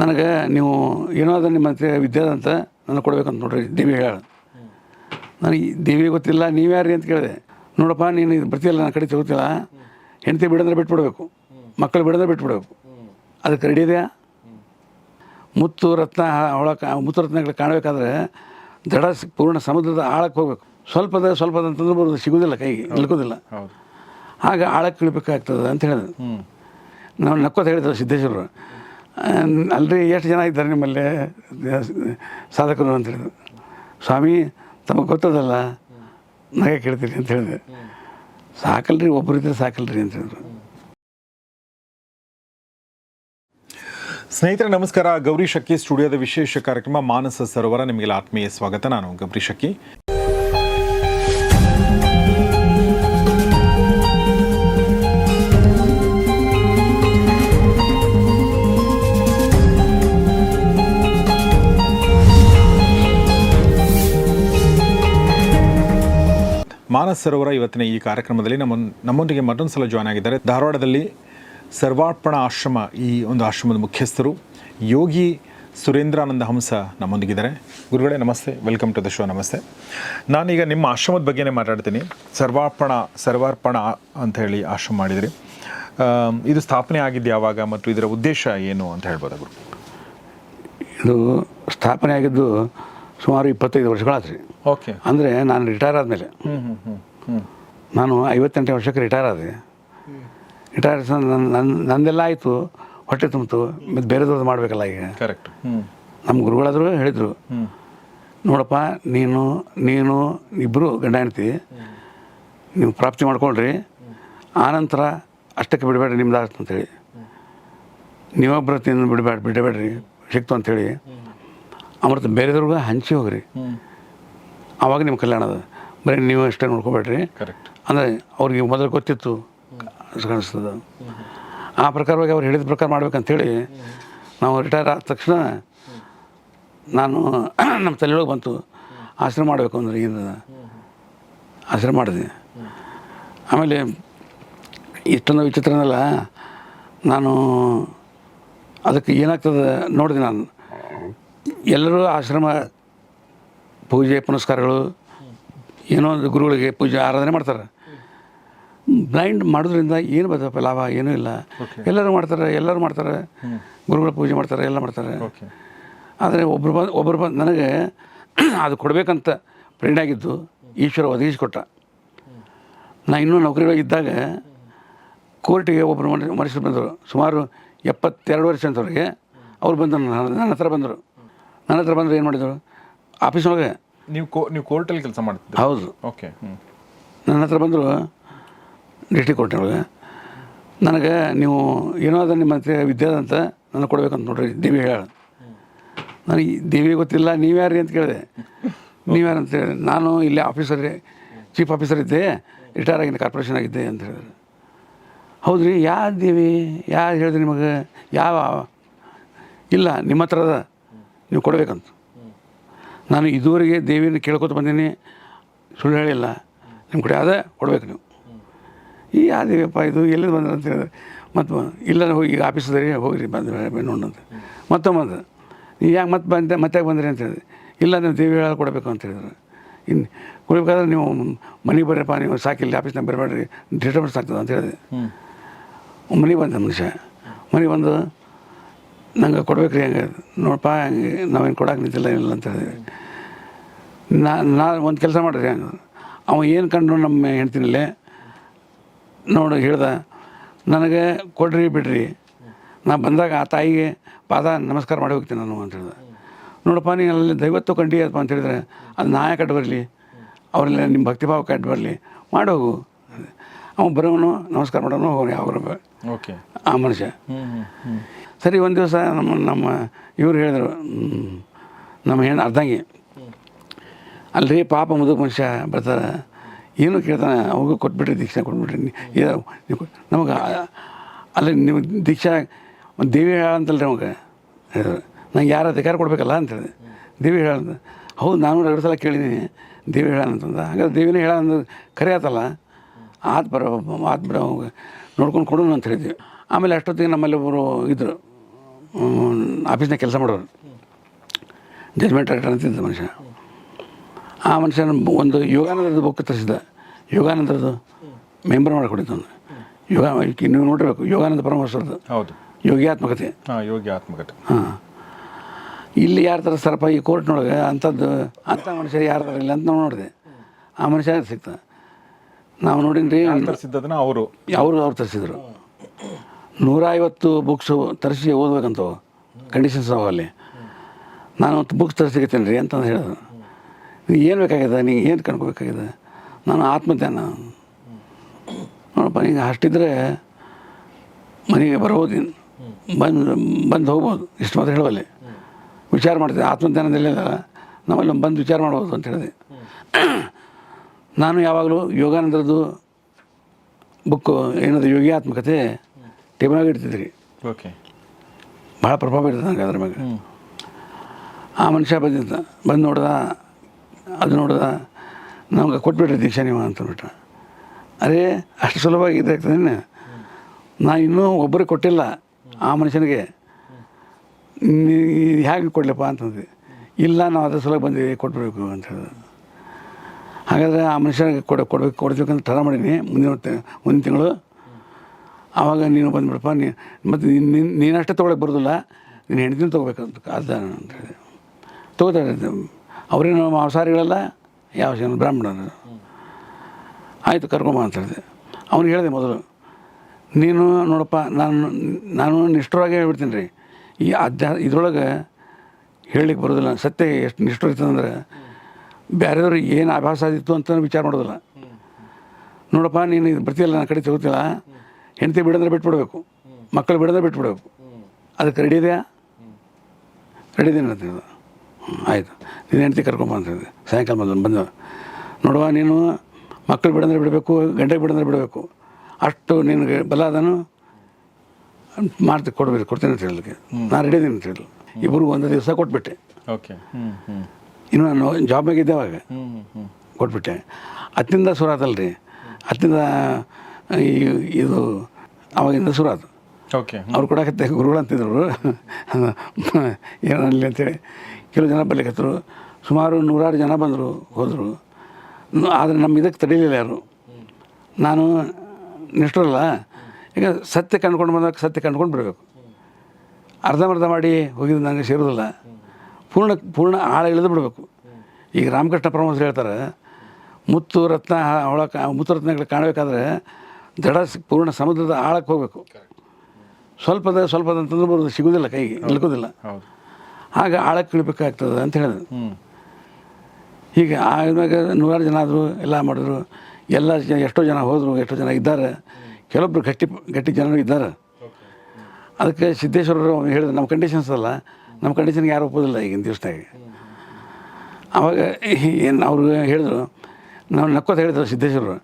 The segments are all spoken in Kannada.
ನನಗೆ ನೀವು ಏನೋ ಅದ ನಿಮ್ಮ ವಿದ್ಯೆ ಅಂತ ನನಗೆ ಕೊಡ್ಬೇಕಂತ ನೋಡ್ರಿ ದೇವಿ ಹೇಳ. ನನಗೆ ದೇವಿ ಗೊತ್ತಿಲ್ಲ ನೀವು ಯಾರು ಅಂತ ಕೇಳಿದೆ. ನೋಡಪ್ಪ ನೀನು ಇದು ಬರ್ತಿಯಲ್ಲ ನನ್ನ ಕಡೆ ತಗೋತಿಲ್ಲ ಹೆಂಡತಿ ಬಿಡಂದ್ರೆ ಬಿಟ್ಬಿಡ್ಬೇಕು. ಮಕ್ಕಳು ಬಿಡಂದ್ರೆ ಬಿಟ್ಬಿಡ್ಬೇಕು. ಅದಕ್ಕೆ ರೆಡಿ ಇದೆಯಾ? ಮುತ್ತು ರತ್ನ ಅವಳ ಮುತ್ತು ರತ್ನಗಳು ಕಾಣಬೇಕಾದ್ರೆ ದಡ ಪೂರ್ಣ ಸಮುದ್ರದ ಆಳಕ್ಕೆ ಹೋಗ್ಬೇಕು. ಸ್ವಲ್ಪದ ಸ್ವಲ್ಪದ ಅಂತಂದ್ರೆ ಬರೋದು ಸಿಗೋದಿಲ್ಲ ಕೈಗೆ ನಿಲ್ಕೋದಿಲ್ಲ ಆಗ ಆಳಕ್ಕೆ ಇಳಿಬೇಕಾಗ್ತದೆ ಅಂತ ಹೇಳಿದ್ರು ಹ್ಞೂ ನಾವು ನಕ್ಕೋತ ಹೇಳಿದ್ರು ಸಿದ್ದೇಶ್ವರರು. ಅಲ್ರಿ, ಎಷ್ಟು ಜನ ಇದ್ದಾರೆ ನಿಮ್ಮಲ್ಲಿ? ಸಾಧಕರು ಅಂತ ಹೇಳಿದ್ರು. ಸ್ವಾಮಿ, ತಮಗೆ ಗೊತ್ತದಲ್ಲ? ನಗೆ ಕೇಳ್ತೀರಿ ಅಂತ ಹೇಳಿದೆ ಸಾಕಲ್ರಿ ಒಬ್ಬರು ಇದ್ರೆ ಸಾಕಲ್ರಿ ಅಂತ ಹೇಳಿದ್ರು. ಸ್ನೇಹಿತರೆ, ನಮಸ್ಕಾರ. ಗೌರಿ ಶಕ್ಕಿ ಸ್ಟುಡಿಯೋದ ವಿಶೇಷ ಕಾರ್ಯಕ್ರಮ ಮಾನಸ ಸರೋವರ. ನಿಮಗೆಲ್ಲ ಆತ್ಮೀಯ ಸ್ವಾಗತ. ನಾನು ಗೌರಿ ಶಕ್ಕಿ ಮಾನಸ ಸರೋವರ ಇವತ್ತಿನ ಈ ಕಾರ್ಯಕ್ರಮದಲ್ಲಿ ನಮ್ಮ ನಮ್ಮೊಂದಿಗೆ ಮತ್ತೊಂದು ಸಲ ಜಾಯ್ನ್ ಆಗಿದ್ದಾರೆ. ಧಾರವಾಡದಲ್ಲಿ ಸರ್ವಾರ್ಪಣ ಆಶ್ರಮ ಈ ಒಂದು ಆಶ್ರಮದ ಮುಖ್ಯಸ್ಥರು ಯೋಗಿ ಸುರೇಂದ್ರಾನಂದ ಹಂಸ ನಮ್ಮೊಂದಿಗಿದ್ದಾರೆ. ಗುರುಗಳೇ, ನಮಸ್ತೆ. ವೆಲ್ಕಮ್ ಟು ದ ಶೋ ನಮಸ್ತೆ. ನಾನೀಗ ನಿಮ್ಮ ಆಶ್ರಮದ ಬಗ್ಗೆನೇ ಮಾತಾಡ್ತೀನಿ. ಸರ್ವಾರ್ಪಣ ಸರ್ವಾರ್ಪಣ ಅಂತ ಹೇಳಿ ಆಶ್ರಮ ಮಾಡಿದಿರಿ. ಇದು ಸ್ಥಾಪನೆ ಆಗಿದ್ದು ಯಾವಾಗ ಮತ್ತು ಇದರ ಉದ್ದೇಶ ಏನು ಅಂತ ಹೇಳ್ಬೋದಾ ಗುರು? ಇದು ಸ್ಥಾಪನೆ ಆಗಿದ್ದು ಸುಮಾರು ಇಪ್ಪತ್ತೈದು ವರ್ಷಗಳಾತು ರೀ ಓಕೆ. ಅಂದರೆ ನಾನು ರಿಟೈರ್ ಆದಮೇಲೆ. ನಾನು ಐವತ್ತೆಂಟು ವರ್ಷಕ್ಕೆ ರಿಟೈರ್ ಆದೆ. ರಿಟೈರ್ ನನ್ನ ನನ್ನ ನಂದೆಲ್ಲ ಆಯಿತು ಹೊಟ್ಟೆ ತುಂಬಿತು ಮತ್ತು ಬೇರೆದವ್ರದ್ದು ಮಾಡಬೇಕಲ್ಲ ಈಗ. ಕರೆಕ್ಟ್ ನಮ್ಮ ಗುರುಗಳಾದರೂ ಹೇಳಿದರು ನೋಡಪ್ಪ ನೀನು ನೀನು ಇಬ್ಬರು ಗಂಡ ಹೆಂಡ್ತಿ ನೀವು ಪ್ರಾಪ್ತಿ ಮಾಡ್ಕೊಳ್ರಿ. ಆನಂತರ ಅಷ್ಟಕ್ಕೆ ಬಿಡಬೇಡ್ರಿ ನಿಮ್ದು ಅಂತೇಳಿ. ನೀವೊಬ್ಬರ ತಿಂದು ಬಿಡಬೇಡ ಬಿಡಬೇಡ್ರಿ ಸಿಕ್ತು ಅಂಥೇಳಿ ಅಮೃತ ಬೇರೆದವ್ರಿಗೂ ಹಂಚಿ ಹೋಗ್ರಿ. ಅವಾಗ ಆವಾಗ ನಿಮ್ಮ ಕಲ್ಯಾಣ ಅದ ಬರೀ ನೀವು ಅಷ್ಟೇ ನೋಡ್ಕೊಬೇಡ್ರಿ. ಅಂದರೆ ಅವ್ರಿಗೆ ಮೊದಲು ಗೊತ್ತಿತ್ತು. ಕಾಣಿಸ್ತದೆ. ಆ ಪ್ರಕಾರವಾಗಿ ಅವ್ರು ಹೇಳಿದ ಪ್ರಕಾರ ಮಾಡ್ಬೇಕಂತೇಳಿ ನಾವು ರಿಟೈರ್ ಆದ ತಕ್ಷಣ ನಾನು ನಮ್ಮ ತಲೆಯೊಳಗೆ ಬಂತು. ಆಶ್ರಮ ಮಾಡಬೇಕು ಅಂದ್ರೆ ಈಗ. ಆಶ್ರಮ ಮಾಡಿದೆ. ಆಮೇಲೆ ಇಷ್ಟೊಂದು ವಿಚಿತ್ರನಲ್ಲ ನಾನು ಅದಕ್ಕೆ ಏನಾಗ್ತದೆ ನೋಡಿದೆ ನಾನು. ಎಲ್ಲರೂ ಆಶ್ರಮ ಪೂಜೆ ಪುನಸ್ಕಾರಗಳು ಏನೋ ಒಂದು ಗುರುಗಳಿಗೆ ಪೂಜೆ ಆರಾಧನೆ ಮಾಡ್ತಾರೆ. ಬ್ಲೈಂಡ್ ಮಾಡೋದ್ರಿಂದ ಏನು ಬರ್ತಪ್ಪ ಲಾಭ ಏನೂ ಇಲ್ಲ. ಎಲ್ಲರೂ ಮಾಡ್ತಾರೆ ಎಲ್ಲರೂ ಮಾಡ್ತಾರೆ. ಗುರುಗಳ ಪೂಜೆ ಮಾಡ್ತಾರೆ ಎಲ್ಲ ಮಾಡ್ತಾರೆ. ಆದರೆ ಒಬ್ಬರು ಬಂದು ಒಬ್ಬರು ಬಂದು ನನಗೆ ಅದು ಕೊಡಬೇಕಂತ ಪ್ರೇರಣೆ ಆಗಿದ್ದು ಈಶ್ವರ ಒದಗಿಸಿಕೊಟ್ಟ ನಾ ಇನ್ನೂ ನೌಕರಿ ಇದ್ದಾಗ ಕೋರ್ಟಿಗೆ ಒಬ್ಬರು ಮನುಷ್ಯ ಮನುಷ್ಯರು ಬಂದರು. ಸುಮಾರು ಎಪ್ಪತ್ತೆರಡು ವರ್ಷ ಅಂತವ್ರಿಗೆ. ಅವ್ರು ಬಂದರು ನನ್ನ ಹತ್ರ ಬಂದರು. ನನ್ನ ಹತ್ರ ಬಂದರೆ ಏನು ಮಾಡಿದರು? ಆಫೀಸ್ನೊಳಗೆ ನೀವು ಕೋ ನೀವು ಕೋರ್ಟಲ್ಲಿ ಕೆಲಸ ಮಾಡ್ತೀವಿ ಹೌದು. ಓಕೆ ಹ್ಞೂ ನನ್ನ ಹತ್ರ ಬಂದರು ಡಿಸ್ಟಿಕ್ ಕೋರ್ಟ್ನೊಳಗೆ ನನಗೆ ನೀವು ಏನೋ ಅದ ನಿಮ್ಮ ಹತ್ರ ವಿದ್ಯೆ ಅದ ಅಂತ ನನಗೆ ಕೊಡ್ಬೇಕಂತ ನೋಡ್ರಿ ದೇವಿ ಹೇಳ. ನನಗೆ ದೇವಿ ಗೊತ್ತಿಲ್ಲ ನೀವು ಯಾರು ಅಂತ ಕೇಳಿದೆ. ನೀವು ಯಾರು ಅಂತ ಹೇಳಿ ನಾನು ಇಲ್ಲಿ ಆಫೀಸರ್ ಚೀಫ್ ಆಫೀಸರ್ ಇದ್ದೆ ರಿಟೈರ್ ಆಗಿದ್ದೆ ಕಾರ್ಪೊರೇಷನ್ ಆಗಿದ್ದೆ ಅಂತ ಹೇಳಿದ್ರು. ಹೌದ್ರಿ ಯಾವ ದೇವಿ? ಯಾರು ಹೇಳಿದ್ರಿ ನಿಮಗೆ? ಯಾವ ಇಲ್ಲ ನಿಮ್ಮ ಹತ್ರ ಅದ. ನೀವು ಕೊಡಬೇಕಂತ. ನಾನು ಇದುವರೆಗೆ ದೇವಿನ ಕೇಳ್ಕೊತ ಬಂದೀನಿ. ಸುಳ್ಳು ಹೇಳಿಲ್ಲ. ನಿಮ್ಮ ಕಡೆ ಅದೇ ಕೊಡ್ಬೇಕು ನೀವು. ಈ ಯಾವ ದೇವಿಯಪ್ಪ ಇದು ಎಲ್ಲಿಂದ ಬಂದ್ರೆ ಅಂತ ಹೇಳಿದ್ರೆ ಮತ್ತು ಇಲ್ಲ ಹೋಗಿ ಈಗ ಆಫೀಸದರಿ ಹೋಗ್ರಿ ಬಂದ್ರೆ ನೋಡಂತ ಮತ್ತೊಮ್ಮೆ ಬಂದ. ನೀವು ಯಾಕೆ ಮತ್ತೆ ಬಂದೆ ಮತ್ತೆ ಬಂದ್ರಿ ಅಂತ ಹೇಳಿದೆ. ಇಲ್ಲ ನೀವು ದೇವಿ ಹೇಳ ಕೊಡಬೇಕು ಅಂತ ಹೇಳಿದ್ರು. ಇನ್ನು ಕೊಡಬೇಕಾದ್ರೆ ನೀವು ಮನೆಗೆ ಬರ್ರಪ್ಪ ನೀವು ಸಾಕಿಲ್ಲ ಆಫೀಸ್ನಾಗ ಬರಬೇಡ್ರಿ ಡಿಸ್ಟರ್ಬೆನ್ಸ್ ಆಗ್ತದೆ ಅಂತ ಹೇಳಿದೆ. ಮನೆಗೆ ಬಂದ ಮನುಷ್ಯ. ಮನೆಗೆ ಬಂದು ನಂಗೆ ಕೊಡ್ಬೇಕು ರೀ ಹಂಗೆ. ನೋಡಪ್ಪ ಹಂಗೆ ನಾವೇನು ಕೊಡಕ್ಕೆ ನಿಂತಿಲ್ಲ ಏನಿಲ್ಲ ಅಂತ ಹೇಳಿದ್ವಿ ನಾ ನಾ ಒಂದು ಕೆಲಸ ಮಾಡಿರಿ ಹಂಗೆ. ಅವ ಏನು ಕಂಡು ನಮ್ಮ ಹೆಣ್ತಿನಲ್ಲೇ ನೋಡು ಹೇಳ್ದೆ ನನಗೆ ಕೊಡ್ರಿ ಬಿಡ್ರಿ. ನಾ ಬಂದಾಗ ಆ ತಾಯಿಗೆ ಪಾದ ನಮಸ್ಕಾರ ಮಾಡಿ ಹೋಗ್ತೀನಿ ನಾನು ಅಂತ ಹೇಳ್ದೆ. ನೋಡಪ್ಪ ನೀನು ಅಲ್ಲಿ ದೈವತ್ವ ಕಂಡಿಯಪ್ಪ ಅಂತ ಹೇಳಿದ್ರೆ ಅದು ನಾಯ ಕಟ್ಟು ಬರಲಿ ಅವರೆಲ್ಲ ನಿಮ್ಮ ಭಕ್ತಿಭಾವ ಕಟ್ಟು ಬರಲಿ ಮಾಡೋಗು ಅವ ಬರೋನು ನಮಸ್ಕಾರ ಮಾಡೋನು ಹೋಗೋನು ಯಾವ ಓಕೆ. ಆ ಮನುಷ್ಯ. ಸರಿ, ಒಂದು ದಿವಸ ನಮ್ಮ ನಮ್ಮ ಇವ್ರು ಹೇಳಿದರು ನಮ್ಮ ಹೆಣ್ಣು ಅರ್ಧಂಗಿ. ಅಲ್ರಿ, ಪಾಪ ಮುದುಕ ಮನುಷ್ಯ ಬರ್ತಾರೆ. ಏನು ಕೇಳ್ತಾನೆ ಅವಾಗ ಕೊಟ್ಬಿಟ್ರಿ ದೀಕ್ಷಾ ಕೊಟ್ಬಿಟ್ರಿ ನಮಗೆ, ಅಲ್ಲಿ ನೀವು ದೀಕ್ಷಾ, ಒಂದು ದೇವಿ ಹೇಳ ಅಂತಲ್ರಿ ಅವಾಗ ಹೇಳಿದ್ರು. ನಂಗೆ ಯಾರು ಅಧಿಕಾರ ಕೊಡಬೇಕಲ್ಲ ಅಂತ ಹೇಳಿದೆ ದೇವಿ ಹೇಳ ಹೌದು, ನಾನು ಎರಡು ಸಲ ಕೇಳಿದ್ದೀನಿ ದೇವಿ ಹೇಳ ಅಂತಂದ. ಹಾಗಾದ್ರೆ ದೇವಿನೇ ಹೇಳ ಅಂದ್ರೆ ಖರೆ ಆತಲ್ಲ. ಆತ್ ಬರೋ, ಆತ್ ನೋಡ್ಕೊಂಡು ಕೊಡೋಣ ಅಂತ ಹೇಳಿದ್ವಿ. ಆಮೇಲೆ ಅಷ್ಟೊತ್ತಿಗೆ ನಮ್ಮಲ್ಲಿ ಒಬ್ಬರು ಇದ್ದರು ಆಫೀಸ್ನಾಗ ಕೆಲಸ ಮಾಡೋರು. ಜಜ್ಮೆಂಟ್ ಡೈರೆಕ್ಟರ್ ಅಂತಿದ್ದ ಮನುಷ್ಯ. ಆ ಮನುಷ್ಯನ ಒಂದು ಯೋಗಾನಂದದ ಬುಕ್ ತರಿಸಿದ ಯೋಗಾನಂದರದು ಮೆಂಬರ್ ಮಾಡಿಕೊಟ್ಟಿದ್ದವನು ಯೋಗ ನೀವು ನೋಡಬೇಕು. ಯೋಗಾನಂದ ಪರಮೇಶ್ವರದ್ದು. ಹೌದು. ಯೋಗ್ಯಾತ್ಮಕತೆ ಹಾಂ ಯೋಗ್ಯಾತ್ಮಕತೆ ಹಾಂ. ಇಲ್ಲಿ ಯಾರ ಥರ ಸರಪ ಈ ಕೋರ್ಟ್ನೊಳಗೆ ಅಂಥದ್ದು ಅಂಥ ಮನುಷ್ಯ ಯಾರು ಥರ ಇಲ್ಲ ಅಂತ ನಾವು ನೋಡಿದೆ. ಆ ಮನುಷ್ಯ ಸಿಕ್ತ ನಾವು ನೋಡಿನ್ರಿ ತರಿಸಿದ್ದನ್ನ ಅವರು. ಅವರು ಅವ್ರು ತರಿಸಿದ್ರು. ನೂರ ಐವತ್ತು ಬುಕ್ಸು ತರಿಸಿ ಓದ್ಬೇಕಂತವು ಕಂಡೀಷನ್ಸ್ ಅವ ಅಲ್ಲಿ. ನಾನು ಬುಕ್ಸ್ ತರಿಸಿಕತ್ತೇನೆ ರೀ ಅಂತಂದು ಹೇಳಿದ್ರು. ಏನು ಬೇಕಾಗಿದೆ? ನೀವು ಏನು ಕಂಡ್ಕೋಬೇಕಾಗಿದೆ ನಾನು ಆತ್ಮಧ್ಯಾನ ನೋಡಪ್ಪ ನೀವು ಅಷ್ಟಿದ್ರೆ ಮನೆಗೆ ಬರ್ಬೋದು ನೀನು. ಬಂದು ಬಂದು ಹೋಗ್ಬೋದು. ಇಷ್ಟು ಮಾತ್ರ ಹೇಳುವಲ್ಲಿ. ವಿಚಾರ ಮಾಡ್ತೀನಿ ಆತ್ಮಧ್ಯಾನದಲ್ಲಿ ನಾವಲ್ಲಿ ಬಂದು ವಿಚಾರ ಮಾಡ್ಬೋದು ಅಂತ ಹೇಳಿದೆ. ನಾನು ಯಾವಾಗಲೂ ಯೋಗಾನಂದರದ್ದು ಬುಕ್ಕು ಏನದು ಯೋಗ್ಯಾತ್ಮಕತೆ ಟೇಬಲ್ನಾಗ ಇಡ್ತಿದ್ರಿ ಓಕೆ. ಭಾಳ ಪ್ರಭಾವ ಇರ್ತದೆ ನನಗೆ ಅದ್ರ ಮ್ಯಾಗ. ಆ ಮನುಷ್ಯ ಬಂದಿದ್ದ ಬಂದು ನೋಡ್ದ ಅದು ನೋಡ್ದ ನಮ್ಗೆ ಕೊಟ್ಬಿಟ್ರಿ ದೀಕ್ಷಾ ನೀವು ಅಂತಂದ್ಬಿಟ್ಟ ಅರೇ ಅಷ್ಟು ಸುಲಭವಾಗಿ ಇದಾಗ್ತದೆ ನಾ ಇನ್ನೂ ಒಬ್ಬರಿಗೆ ಕೊಟ್ಟಿಲ್ಲ ಆ ಮನುಷ್ಯನಿಗೆ. ಹೇಗೆ ಕೊಡಲಪ್ಪ ಅಂತಂದ್ವಿ. ಇಲ್ಲ ನಾವು ಅದ್ರ ಸಲುವಾಗಿ ಬಂದಿವಿ ಕೊಟ್ಬಿಡ್ಬೇಕು ಅಂತ ಹೇಳಿದ ಹಾಗಾದರೆ ಆ ಮನುಷ್ಯನಿಗೆ ಕೊಡ ಕೊಡ್ಬೇಕು ಕೊಡ್ಬೇಕಂತ ಥರ ಮಾಡೀನಿ ಮುಂದಿನ ಮುಂದಿನ ತಿಂಗಳು ಆವಾಗ ನೀನು ಬಂದ್ಬಿಡಪ್ಪ, ನೀ, ಮತ್ತು ನೀನು ನೀನಷ್ಟೇ ತೊಗೊಳಕ್ಕೆ ಬರೋದಿಲ್ಲ, ನೀನು ಹೆಂಡ್ತಿನ ತೊಗೋಬೇಕಂತ ಅಂತ ಹೇಳಿದೆ ತೊಗೋತಾರೆ ಅವರೇನು ಮಾಂಸಾಹಾರಿಗಳಲ್ಲ, ಯಾವ ಬ್ರಾಹ್ಮಣರು. ಆಯಿತು, ಕರ್ಕೊಂಬ ಅಂತ ಹೇಳಿದೆ. ಅವ್ನಿಗೆ ಹೇಳಿದೆ ಮೊದಲು, ನೀನು ನೋಡಪ್ಪ, ನಾನು ನಾನು ನಿಷ್ಠುರಾಗಿ ಹೇಳ್ಬಿಡ್ತೀನಿ ರೀ. ಈ ಅಧ್ಯ, ಇದ್ರೊಳಗೆ ಹೇಳಲಿಕ್ಕೆ ಬರೋದಿಲ್ಲ. ಸತ್ಯ ಎಷ್ಟು ನಿಷ್ಠುರ ಇರ್ತದಂದ್ರೆ ಬೇರೆಯವ್ರು ಏನು ಅಭ್ಯಾಸ ಆದಿತ್ತು ಅಂತ ವಿಚಾರ ಮಾಡೋದಿಲ್ಲ. ನೋಡಪ್ಪ, ನೀನು ಇದು ಬರ್ತೀಯಲ್ಲ, ನನ್ನ ಕಡೆ ತಗೋತಿಲ್ಲ ಹೆಂಡತಿ ಬಿಡಂದ್ರೆ ಬಿಟ್ಬಿಡ್ಬೇಕು. ಮಕ್ಕಳು ಬಿಡಂದ್ರೆ ಬಿಟ್ಬಿಡ್ಬೇಕು. ಅದಕ್ಕೆ ರೆಡಿ ಇದೆಯಾ? ರೆಡಿ ಇದೆಯಾ ಅಂತ ಹೇಳಿದ ಹ್ಞೂ ಆಯಿತು. ನೀನು ಹೆಂಡತಿ ಕರ್ಕೊಂಬ ಅಂತ ಹೇಳಿದೆ. ಸಾಯಂಕಾಲ ಬಂದು ಬಂದ ನೋಡುವ ನೀನು ಮಕ್ಕಳು ಬಿಡಂದ್ರೆ ಬಿಡಬೇಕು ಗಂಟೆ ಬಿಡಂದ್ರೆ ಬಿಡಬೇಕು. ಅಷ್ಟು ನಿನಗೆ ಬಲ ಅದನ್ನು ಮಾಡ್ತಿ ಕೊಡ್ಬೇಕು ಕೊಡ್ತೀನಿ ಅಂತ ಹೇಳಲಿಕ್ಕೆ ನಾನು ರೆಡಿ ಇದ್ದೀನಿ ಅಂತ ಹೇಳಿ ಇಬ್ಬರು ಒಂದು ದಿವಸ ಕೊಟ್ಬಿಟ್ಟೆ. ಓಕೆ. ಇನ್ನು ನಾನು ಜಾಬ್ ಇದ್ದೆ ಅವಾಗ. ಕೊಟ್ಬಿಟ್ಟೆ. ಅತ್ತಿಂದ ಸುರಾತಲ್ಲ ರೀ ಅತ್ತಿಂದ ಇದು ಅವಾಗಿಂದ ಆಯ್ತು ಓಕೆ. ಅವ್ರು ಕೊಡಕತ್ತೆ ಗುರುಗಳು ಅಂತಿದ್ರು. ಏನಲ್ಲಿ ಅಂತೇಳಿ. ಕೆಲವು ಜನ ಬರ್ಲಿಕ್ಕತ್ತರು ಸುಮಾರು ನೂರಾರು ಜನ ಬಂದರು ಹೋದರು. ಆದರೆ ನಮ್ಮ ಇದಕ್ಕೆ ತಡೀಲಿಲ್ಲ ಯಾರು. ನಾನು ನಿಷ್ಠರಲ್ಲ. ಈಗ ಸತ್ಯ ಕಂಡ್ಕೊಂಡು ಬಂದಾಗ ಸತ್ಯ ಕಂಡ್ಕೊಂಡು ಬಿಡಬೇಕು. ಅರ್ಧಂಬರ್ಧ ಮಾಡಿ ಹೋಗಿದ್ದು ನನಗೆ ಸೇರೋದಿಲ್ಲ. ಪೂರ್ಣ ಪೂರ್ಣ ಆಳ ಇಳಿದು ಬಿಡಬೇಕು. ಈಗ ರಾಮಕೃಷ್ಣ ಪರಮಹಂಸರು ಹೇಳ್ತಾರೆ ಮುತ್ತು ರತ್ನ ಅವಳ ಮುತ್ತು ರತ್ನಗಳು ಕಾಣಬೇಕಾದ್ರೆ ದಡ ಪೂರ್ಣ ಸಮುದ್ರದ ಆಳಕ್ಕೆ ಹೋಗಬೇಕು. ಸ್ವಲ್ಪದ ಸ್ವಲ್ಪದ ಅಂತಂದ್ರೆ ಬರೋದು ಸಿಗೋದಿಲ್ಲ ಕೈಗೆ ನಿಲ್ಕೋದಿಲ್ಲ. ಆಗ ಆಳಕ್ಕೆ ಇಳಬೇಕಾಗ್ತದೆ ಅಂತ ಹೇಳಿದ್ರು. ಈಗ ಹೀಗೆ ಆದ್ಮೇಲೆ ನೂರಾರು ಜನ ಆದರು ಎಲ್ಲ ಮಾಡಿದ್ರು. ಎಲ್ಲ ಜನ ಎಷ್ಟೋ ಜನ ಹೋದರು ಎಷ್ಟೋ ಜನ ಇದ್ದಾರೆ. ಕೆಲವೊಬ್ರು ಗಟ್ಟಿ ಗಟ್ಟಿ ಜನರು ಇದ್ದಾರೆ. ಅದಕ್ಕೆ ಸಿದ್ದೇಶ್ವರರು ಹೇಳಿದ್ರು ನಮ್ಮ ಕಂಡೀಷನ್ಸ್ ಅಲ್ಲ. ನಮ್ಮ ಕಂಡೀಷನ್ಗೆ ಯಾರು ಒಪ್ಪೋದಿಲ್ಲ ಈಗಿನ ದಿವಸದಾಗ. ಆವಾಗ ಏನು ಅವ್ರಿಗೆ ಹೇಳಿದ್ರು ನಾವು ನಕ್ಕೋತ ಹೇಳಿದ್ರು ಸಿದ್ದೇಶ್ವರರು.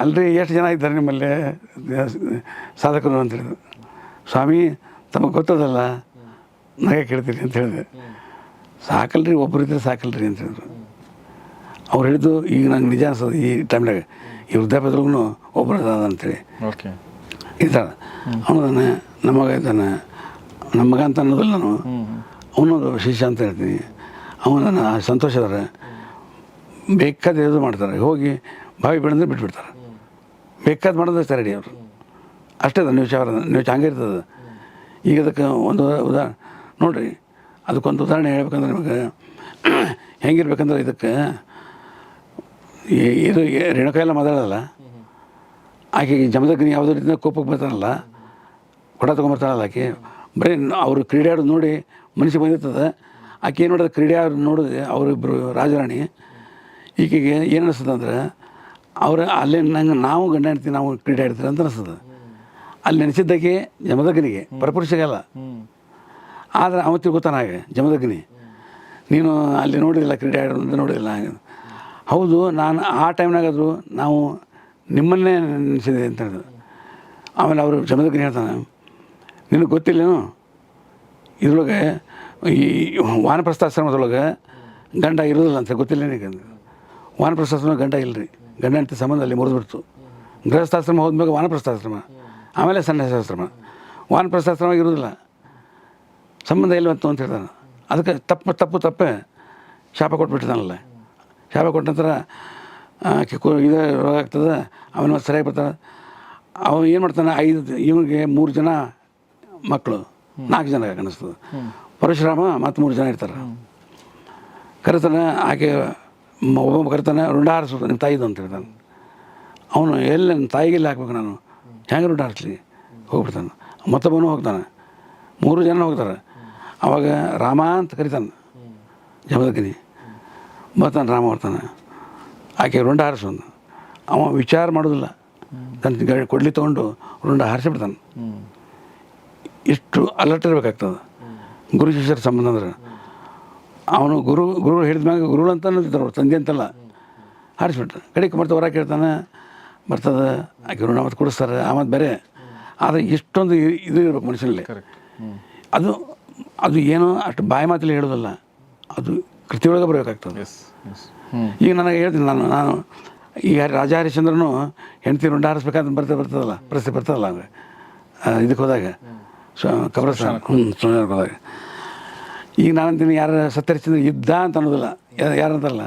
ಅಲ್ರಿ ಎಷ್ಟು ಜನ ಇದ್ದಾರೆ ನಿಮ್ಮಲ್ಲಿ? ಸಾಧಕರು ಅಂತ ಹೇಳಿದ್ರು. ಸ್ವಾಮಿ ತಮಗೆ ಗೊತ್ತದಲ್ಲ? ನಗೆ ಕೇಳ್ತೀರಿ ಅಂತ ಹೇಳಿದೆ. ಸಾಕಲ್ರಿ ಒಬ್ಬರು ಇದ್ರೆ ಸಾಕಲ್ರಿ ಅಂತ ಹೇಳಿದ್ರು. ಅವ್ರು ಹೇಳಿದ್ದು ಈಗ ನಂಗೆ ನಿಜ ಅನ್ಸೋದು ಈ ಟೈಮ್ನಾಗ. ಈ ವೃದ್ಧಾಪ್ಯದೊಳಗೂ ಒಬ್ಬರು ಅದ ಅಂತೇಳಿ ಓಕೆ. ಇದ್ದಾಳೆ. ಅವನದನ್ನ ನಮಗ ಇದ್ದಾನೆ ನಮಗಂತ ಮಗ ಅಂತ ಅನ್ನೋದಿಲ್ಲ ನಾನು. ಅವನೊಂದು ಶಿಷ್ಯ ಅಂತ ಹೇಳ್ತೀನಿ. ಅವನನ್ನು ಸಂತೋಷದಾರೆ ಬೇಕಾದ ಇದು ಮಾಡ್ತಾರೆ. ಹೋಗಿ ಬಾವಿ ಬೆಳೆದ್ರೆ ಬಿಟ್ಬಿಡ್ತಾರೆ. ಬೇಕಾದ ಮಾಡೋದು ರೆಡಿ ಅವರು. ಅಷ್ಟೇ ಅದ ನೀವು ಅವರ ನೀವು ಹಂಗೆ ಇರ್ತದೆ ಈಗ ಅದಕ್ಕೆ ಒಂದು ಉದಾಹರಣೆ ನೋಡಿರಿ, ಅದಕ್ಕೊಂದು ಉದಾಹರಣೆ ಹೇಳ್ಬೇಕಂದ್ರೆ ನಿಮಗೆ ಹೆಂಗಿರ್ಬೇಕಂದ್ರೆ ಇದಕ್ಕೆ ಇದು ರೇಣುಕಾಯಿಲ್ಲ ಆಕೆ ಆಕೆಗೆ ಜಮದಗ್ನಿ ಯಾವುದೋ ರೀತಿಯಿಂದ ಕೋಪಕ್ಕೆ ಬರ್ತಾನಲ್ಲ? ಕೊಡ ತೊಗೊಂಬರ್ತಾರಲ್ಲ ಆಕೆ? ಬರೀ ಅವರು ಕ್ರೀಡೆ ಆಡೋದು ನೋಡಿ ಮನಸ್ಸಿಗೆ ಬಂದಿರ್ತದೆ. ಆಕೆ ಏನು ಮಾಡೋದು? ಕ್ರೀಡೆ ಆಡೋದು ನೋಡಿದ್ರೆ ಅವರಿಬ್ಬರು ರಾಜರಾಣಿ ಈಕೆಗೆ ಏನು ಅನಿಸ್ತದೆ ಅಂದ್ರೆ ಅವ್ರು ಅಲ್ಲಿ ನಂಗೆ ನಾವು ಗಂಡ ಹೆಂಡ್ತಿ, ನಾವು ಕ್ರೀಡೆ ಆಡ್ತೀವಿ ಅಂತ ಅನಿಸ್ತದೆ ಅಲ್ಲಿ ನೆನೆಸಿದ್ದಕ್ಕೆ ಜಮದಗ್ನಿಗೆ ಪರಪುರುಷಗಲ್ಲ ಆದರೆ ಅವ ತಿಳ್ಕೊತಾನ ಹಾಗೆ ಜಮದಗ್ನಿ ನೀನು ಅಲ್ಲಿ ನೋಡಿದಿಲ್ಲ ಕ್ರೀಡೆ ಆಡೋದು ಹಾಗೆ. ಹೌದು, ನಾನು ಆ ಟೈಮ್ನಾಗಾದರೂ ನಾವು ನಿಮ್ಮನ್ನೇ ನೆನೆಸಿದೆ ಅಂತ ಹೇಳಿದ್ರು. ಆಮೇಲೆ ಅವರು ಜಮದಗ್ನಿ ಹೇಳ್ತಾನೆ, ನಿನಗೆ ಗೊತ್ತಿಲ್ಲೇನು? ಇದ್ರೊಳಗೆ ಈ ವಾನಪ್ರಸ್ಥಾಶ್ರಮದೊಳಗೆ ಗಂಡ ಇರೋದಿಲ್ಲ ಅಂತ, ಗೊತ್ತಿಲ್ಲ ನಿನಗೆ ವಾನಪ್ರಸ್ಥಾಶ್ರಮ ಗಂಡ ಇಲ್ಲರಿ ಗಂಡ ಅಲ್ಲಿ ಮುರಿದ್ಬಿಡ್ತು ಗೃಹಸ್ಥಾಶ್ರಮ ಹೋದ್ಮೇಲೆ ವಾನಪ್ರಸ್ಥಾಶ್ರಮ, ಆಮೇಲೆ ಸನ್ಯಾಸಾಶ್ರಮ. ವಾನಪ್ರಸ್ಥಾಶ್ರಮ ಇರುವುದಿಲ್ಲ. ಸಂಬಂಧ ಇಲ್ಲವಂತು ಅಂತ ಹೇಳ್ತಾನೆ. ಅದಕ್ಕೆ ತಪ್ಪು ತಪ್ಪು, ತಪ್ಪೆ ಶಾಪ ಕೊಟ್ಬಿಟ್ಟಿದ್ದಾನಲ್ಲ. ಶಾಪ ಕೊಟ್ಟ ನಂತರ ಆಕೆ ಕು ಇದು ರೋಗ ಆಗ್ತದೆ. ಅವನ ಸರಿಯಾಗಿ ಬರ್ತಾನೆ. ಅವನು ಏನು ಮಾಡ್ತಾನೆ? ಐದು ಇವನಿಗೆ ಮೂರು ಜನ ಮಕ್ಕಳು. ನಾಲ್ಕು ಜನ ಕಾಣಿಸ್ತದೆ. ಪರಶುರಾಮ ಮತ್ತು ಮೂರು ಜನ ಇರ್ತಾರೆ. ಕರೆತಾನೆ ಆಕೆ ಮ- ಒಬ್ಬ ಕರಿತಾನೆ ರುಂಡ ಹಾರಿಸೋದು ನಿಮ್ಮ ತಾಯಿದು ಅಂತ ಹೇಳ್ತಾನೆ ಅವನು ಎಲ್ಲಿ ನನ್ನ ತಾಯಿಗೆಲ್ಲ ಹಾಕ್ಬೇಕು ನಾನು? ಹೆಂಗೆ ರುಂಡ ಹಾರಿಸ್ಲಿ ಹೋಗ್ಬಿಡ್ತಾನೆ. ಮತ್ತೊಬ್ಬನು ಹೋಗ್ತಾನೆ. ಮೂರು ಜನ ಹೋಗ್ತಾರೆ. ಅವಾಗ ರಾಮ ಅಂತ ಕರಿತಾನೆ. ಜಬದಕನಿ ಬರ್ತಾನೆ ರಾಮ ಬರ್ತಾನೆ. ಆಕೆ ರುಂಡ ಹಾರಿಸೋನು ಅವ ವಿಚಾರ ಮಾಡೋದಿಲ್ಲ. ತನ್ನ ಗಾಡಿ ಕೊಡ್ಲಿ ತೊಗೊಂಡು ರುಂಡ ಹಾರಿಸಿಬಿಡ್ತಾನೆ. ಇಷ್ಟು ಅಲರ್ಟ್ ಇರಬೇಕಾಗ್ತದೆ. ಗುರು ಶಿಷ್ಯರ ಸಂಬಂಧ ಅಂದ್ರೆ. ಅವನು ಗುರು ಗುರು ಹೇಳಿದ ಮ್ಯಾಗ ಗುರು ಅಂತ ಅನ್ನೋದಿದ್ರು ಅವ್ರು ತಂದೆ ಅಂತಲ್ಲ. ಹಾರಿಸ್ಬಿಟ್ರು. ಕಡೆಗೆ ಮತ್ತೆ ಹೊರ ಕೇಳ್ತಾನೆ ಬರ್ತದೆ ಆ ಮತ್ತೆ ಕೊಡಿಸ್ತಾರೆ ಆಮೇಲೆ ಬೇರೆ. ಆದರೆ ಇಷ್ಟೊಂದು ಇದು ಇರಬೇಕು ಮನುಷ್ಯನಲ್ಲಿ ಅದು ಅದು ಏನೋ ಅಷ್ಟು ಬಾಯಿ ಮಾತಲ್ಲಿ ಹೇಳೋದಲ್ಲ ಅದು ಕೃತಿಯೊಳಗೆ ಬರಬೇಕಾಗ್ತದೆ ಈಗ ನನಗೆ ಹೇಳ್ತೀನಿ ನಾನು ನಾನು ಈಗ ರಾಜ ಹರಿಶ್ಚಂದ್ರನು ಹೆಂಡತಿ ರುಂಡ ಹಾರಿಸ್ಬೇಕಂತ ಬರ್ತಾ ಬರ್ತದಲ್ಲ ಪರಿಸ್ಥಿತಿ ಬರ್ತದಲ್ಲ ಅಂದರೆ. ಇದಕ್ಕೆ ಹೋದಾಗ ಸೊ ಕಬ್ರಸ್ತಾನ ಹ್ಞೂ ಹೋದಾಗ. ಈಗ ನಾನು ಅಂತೀನಿ ಯಾರು ಸತ್ತರಿಸಿದ್ರೆ ಇದ್ದ ಅಂತ ಅನ್ನೋದಿಲ್ಲ. ಯಾರು ಯಾರಂತಲ್ಲ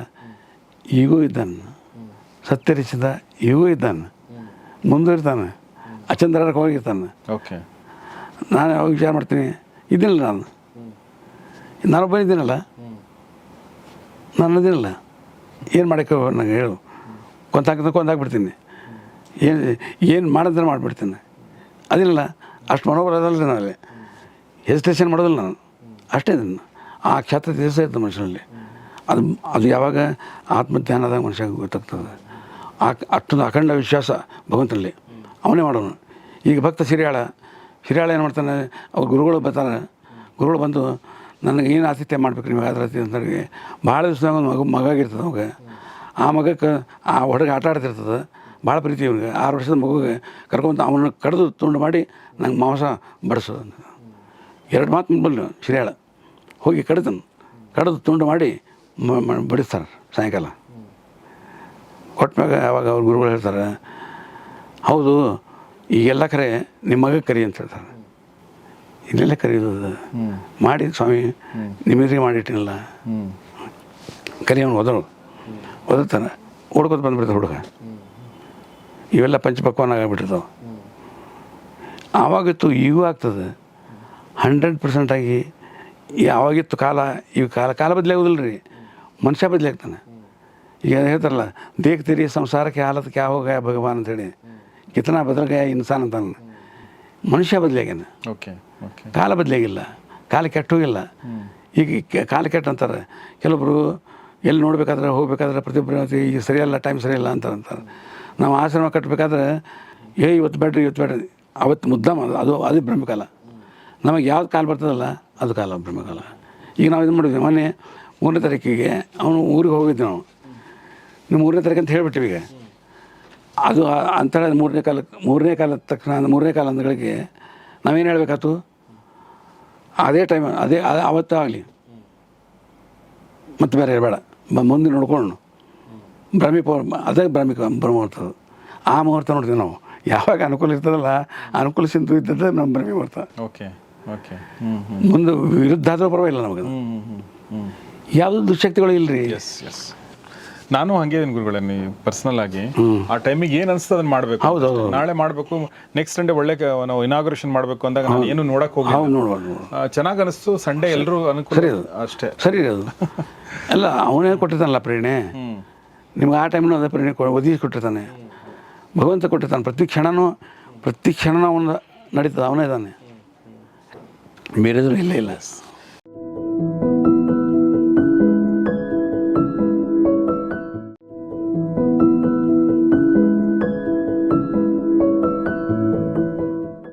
ಈಗೂ ಇದ್ದಾನ. ಸತ್ತರಿಸಿದ ಈಗೂ ಇದ್ದಾನೆ. ಮುಂದುವರಿತಾನೆ. ಇರ್ತಾನೆ ಅಚಂದ್ರಕ್ಕೆ ಹೋಗಿರ್ತಾನೆ. ಓಕೆ. ನಾನು ಯಾವಾಗ ವಿಚಾರ ಮಾಡ್ತೀನಿ ಇದ್ದೀನಲ್ಲ ನಾನು. ನಾನೊಬ್ಬ ಇದ್ದೀನಲ್ಲ? ನಾನು ಇದ್ದೀನಲ್ಲ ಏನು ಮಾಡೋಕ್ಕೆ ನಂಗೆ ಹೇಳು. ಕೊಂತಾಕಿದ ಕೊಂದಾಕ್ಬಿಡ್ತೀನಿ. ಏನು ಏನು ಮಾಡಿದ್ರೆ ಮಾಡಿಬಿಡ್ತೀನಿ. ಅದಿಲ್ಲ ಅಷ್ಟು ಮನೋಬಲ ಅದಲ್ಲ ಅಲ್ಲಿ. ಹೆಸಿಟೇಷನ್ ಮಾಡೋದಿಲ್ಲ ನಾನು. ಅಷ್ಟೇ ಆ ಕ್ಷೇತ್ರ ದಿವಸ ಇರ್ತದೆ ಮನುಷ್ಯನಲ್ಲಿ ಅದು ಅದು ಯಾವಾಗ ಆತ್ಮಧ್ಯಾನದಾಗ ಮನುಷ್ಯ ಗೊತ್ತಾಗ್ತದೆ. ಆ ಅಷ್ಟೊಂದು ಅಖಂಡ ವಿಶ್ವಾಸ ಭಗವಂತನಲ್ಲಿ. ಅವನೇ ಮಾಡೋನು. ಈಗ ಭಕ್ತ ಸಿರಿಯಾಳ ಸಿರಿಯಾಳ ಏನು ಮಾಡ್ತಾನೆ, ಅವ್ರು ಗುರುಗಳು ಬರ್ತಾರೆ. ಗುರುಗಳು ಬಂದು, ನನಗೆ ಏನು ಆತಿಥ್ಯ ಮಾಡ್ಬೇಕು ನೀವು ಯಾವ್ದು ಆತಿಥ್ಯ ಅಂತಂದ್ರೆ ಭಾಳ ದಿವಸ ಒಂದು ಮಗು, ಮಗ ಆಗಿರ್ತದೆ ಅವಾಗ. ಆ ಮಗಕ್ಕೆ, ಆ ಹೊಡಗೆ ಆಟ ಆಡ್ತಿರ್ತದೆ. ಭಾಳ ಪ್ರೀತಿ ಇವ್ರಿಗೆ ಆರು ವರ್ಷದ ಮಗುಗೆ ಕರ್ಕೊಂತ ಅವನ್ನ ಕಡಿದು ತುಂಡು ಮಾಡಿ ನಂಗೆ ಮಾಂಸ ಬಡಿಸೋದು ಎರಡು ಮಾತು ಬಂದು ಸಿರಿಯಾಳ ಹೋಗಿ ಕಡಿದನ್, ಕಡಿದು ತುಂಡು ಮಾಡಿ ಬಡಿಸ್ತಾರೆ ಸಾಯಂಕಾಲ. ಕೊಟ್ಟಮ್ಯಾಗ ಅವಾಗ ಅವ್ರ ಗುರುಗಳು ಹೇಳ್ತಾರೆ, ಹೌದು, ಈಗೆಲ್ಲ ಕರೆ ನಿಮ್ಮ ಮಗ ಕರಿ ಅಂತ ಹೇಳ್ತಾರೆ. ಇಲ್ಲೆಲ್ಲ ಕರೆಯೋದು. ಮಾಡಿ ಸ್ವಾಮಿ ನಿಮ್ಮೆದುರಿಗೆ ಮಾಡಿಟ್ಟಿನಲ್ಲ. ಕರಿ ಅವನು ಒದಳು. ಒದರ್ತಾನೆ ಹುಡ್ಕೋದು ಬಂದುಬಿಡ್ತಾರೆ ಹುಡುಗ. ಇವೆಲ್ಲ ಪಂಚಪಕ್ವಾನ ಆಗಿಬಿಟ್ಟಿರ್ತಾವೆ. ಆವಾಗಿತ್ತು ಈಗೂ ಆಗ್ತದೆ. ಹಂಡ್ರೆಡ್ ಪರ್ಸೆಂಟಾಗಿ ಯಾವಾಗಿತ್ತು ಕಾಲ ಈ ಕಾಲ ಕಾಲ ಬದಲಾಗೋದಿಲ್ಲ ರೀ ಮನುಷ್ಯ ಬದಲಾಗ್ತಾನೆ ಈಗ ಹೇಳ್ತಾರಲ್ಲ ದೇಖ್ತೀರಿ ಸಂಸಾರಕ್ಕೆ ಹಾಲತ್ ಕ್ಯಾ ಹೋಗ ಭಗವಾನ್ ಅಂತೇಳಿ. ಕಿತನ ಬದಲ ಗಾಯ ಇನ್ಸಾನ್ ಅಂತ ಮನುಷ್ಯ ಬದಲಾಗ್ಯಾನ ಓಕೆ ಕಾಲ ಬದಲಾಗಿಲ್ಲ ಕಾಲ ಕೆಟ್ಟೋಗಿಲ್ಲ ಈಗ ಕೆ- ಕಾಲ ಕೆಟ್ಟ ಅಂತಾರೆ. ಕೆಲವೊಬ್ಬರು ಎಲ್ಲಿ ನೋಡಬೇಕಾದ್ರೆ ಹೋಗ್ಬೇಕಾದ್ರೆ ಪ್ರತಿಯೊಬ್ಬರು ಈಗ ಸರಿಯಲ್ಲ ಟೈಮ್ ಸರಿಯಲ್ಲ ಅಂತ ಅಂತಾರೆ. ನಾವು ಆಶ್ರಮ ಕಟ್ಟಬೇಕಾದ್ರೆ ಏ ಇವತ್ತು ಬೇಡ್ರಿ ಇವತ್ತು ಬೇಡ್ರಿ. ಅವತ್ತು ಮುದ್ದಾಮ ಅದು ಅದು ಅದೇ ಬ್ರಹ್ಮಕಾಲ. ನಮಗೆ ಯಾವ್ದು ಕಾಲ ಬರ್ತದಲ್ಲ ಅದು ಕಾಲ ಬ್ರಹ್ಮಕಾಲ ಈಗ ನಾವು ಇದು ಮಾಡಿದ್ವಿ. ಮೊನ್ನೆ ಮೂರನೇ ತಾರೀಕಿಗೆ ಅವನು ಊರಿಗೆ ಹೋಗಿದ್ದೆ ನಾವು. ನೀವು ಮೂರನೇ ತಾರೀಕು ಅಂತ ಹೇಳ್ಬಿಟ್ಟಿವಿ ಈಗ. ಅದು ಅಂತರ ಮೂರನೇ ಕಾಲ ಮೂರನೇ ಕಾಲ ತಕ್ಷಣ, ಮೂರನೇ ಕಾಲ ಅಂದಗಳಿಗೆ ನಾವೇನು ಹೇಳ್ಬೇಕಾಯ್ತು? ಅದೇ ಟೈಮ್ ಅದೇ ಅದೇ ಅವತ್ತೇ ಆಗಲಿ. ಮತ್ತೆ ಬೇರೆ ಬೇಡ ಮುಂದೆ ನೋಡ್ಕೊಂಡು ಭ್ರಮಿ ಪೌರ್ ಅದೇ ಭ್ರಮಿಕ ಬ್ರಹ್ಮುಹೂರ್ತ ಅದು. ಆ ಮುಹೂರ್ತ ನೋಡ್ತೀವಿ ನಾವು. ಯಾವಾಗ ಅನುಕೂಲ ಇರ್ತದಲ್ಲ, ಅನುಕೂಲ ಸಿಂಧು ಇದ್ದದ್ದು ನಮ್ಮ ಭ್ರಮಿ ಮುಹೂರ್ತ. ಓಕೆ ಮುಂದೆ ವಿರುದ್ಧ ಆದರೂ ಪರವಾಗಿಲ್ಲ ನಮಗೆ ಯಾವುದೂ ದುಶ್ಶಕ್ತಿಗಳು ಇಲ್ಲ ರೀ ಎಸ್ ಎಸ್ ನಾನು ಹಂಗೆ ಗುರುಗಳನ್ನ ಗುರುಗಳೇ ನೀವು ಪರ್ಸನಲ್ ಆಗಿ. ಆ ಟೈಮಿಗೆ ಏನು ಅನಿಸ್ತದೆ ಅದನ್ನ ಮಾಡಬೇಕು. ಹೌದು. ನಾಳೆ ಮಾಡಬೇಕು ನೆಕ್ಸ್ಟ್ ಸಂಡೇ ಒಳ್ಳೆ ನಾವು ಇನಾಗ್ರೇಷನ್ ಮಾಡಬೇಕು ಅಂದಾಗ ನಾನು ಏನು ನೋಡಕ್ ಹೋಗಿ. ಚೆನ್ನಾಗಿ ಅನಿಸ್ತು ಸಂಡೇ ಎಲ್ಲರೂ ಅನುಕೂಲ. ಅಷ್ಟೇ. ಸರಿ ಅದು. ಅಲ್ಲ ಅವನೇ ಕೊಟ್ಟಿರ್ತಾನಲ್ಲ ಪ್ರೇರಣೆ? ನಿಮ್ಗೆ ಆ ಟೈಮ್ನೂ ಅದೇ ಪ್ರೇರಣೆ ಒದಗಿಸಿ ಕೊಟ್ಟಿರ್ತಾನೆ. ಭಗವಂತ ಕೊಟ್ಟಿರ್ತಾನೆ. ಪ್ರತಿ ಕ್ಷಣನೂ ಪ್ರತಿ ಕ್ಷಣನೂ ಅವನು ನಡೀತದೆ ಅವನೇ ಇದ್ದಾನೆ. ಬೇರೆದ್ರು ಇಲ್ಲ ಇಲ್ಲ